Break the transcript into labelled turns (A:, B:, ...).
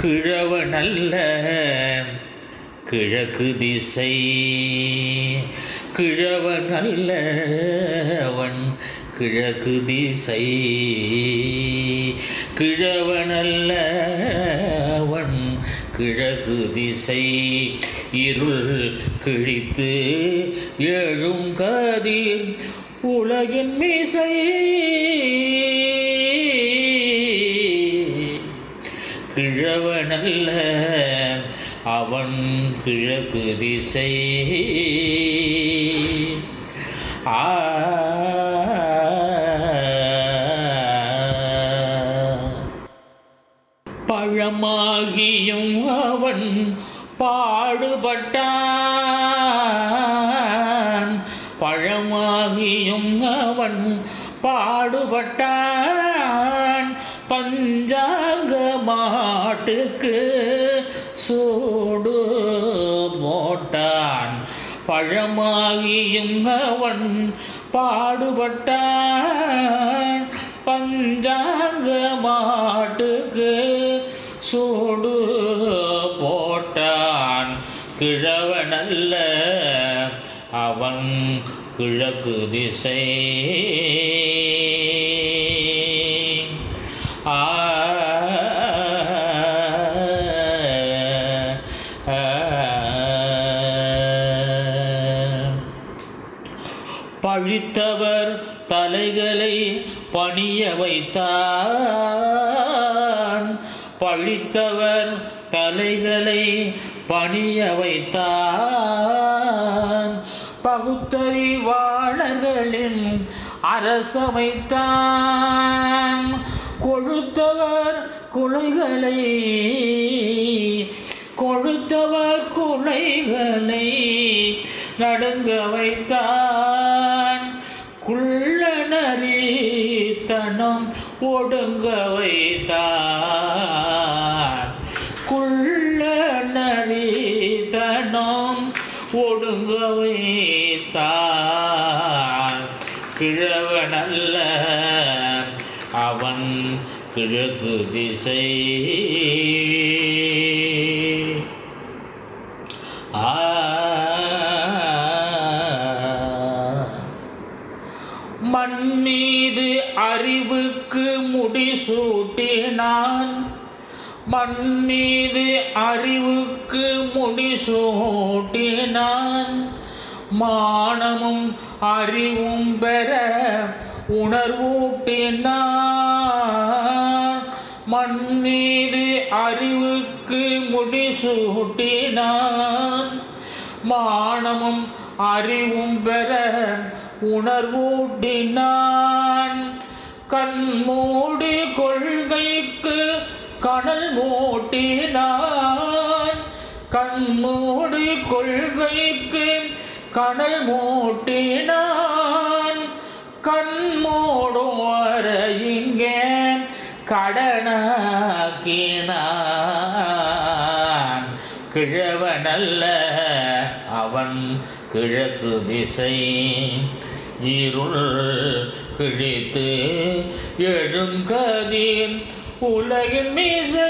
A: கிழவனல்ல கிழக்கு திசை கிழவன் அல்ல அவன் கிழக்கு திசை. கிழவன் அல்ல அவன் கிழக்கு திசை. இருள் கிழித்து எழும் கதிர் உலகின் மீசை. கிழவனல்ல அவன் கிழக்கு திசை. ஆ பழமாகியும் அவன் பாடுபட்டான். பழமாகியும் அவன் பாடுபட்டான். பஞ்சாங்க மாட்டுக்கு சூடு போட்டான். பழமாகியும் அவன் பாடுபட்டான். பஞ்சாங்க மாட்டுக்கு சூடு போட்டான். கிழவனல்ல அவன் கிழக்கு திசை. பழித்தவர் தலைகளை பணிய வைத்தான். பழித்தவர் தலைகளை பணிய வைத்தான். பகுத்தறிவாளர்களின் அரசமைத்தான். கொழுத்தவர் குலைகளை கொழுத்தவர் குலைகளை நடுங்க வைத்தான் ஒடுங்க வைத்தான் குள்ள நரிதனம் ஒடுங்க வைத்தான் கிழவனல்ல அவன் கிழக்கு திசை. ஆ அறிவுக்கு முடிசூட்டினான். மண் மீது அறிவுக்கு முடிசூட்டினான். மானமும் அறிவும் பெற உணர்வூட்டினான். மண் மீது அறிவுக்கு முடிசூட்டினான். மானமும் அறிவும் பெற உணர்வூட்டினான். கண்மூடி கொள்கைக்கு கடல் மூட்டினான். கண்மூடி கொள்கைக்கு கடல் மூட்டினான். கண்மூடும் வர இங்கே கடனாக்கினான். கிழவனல்ல அவன் கிழக்கு திசை இருள் கிழித்து எழுங்கதீன் உலகின் மீசையே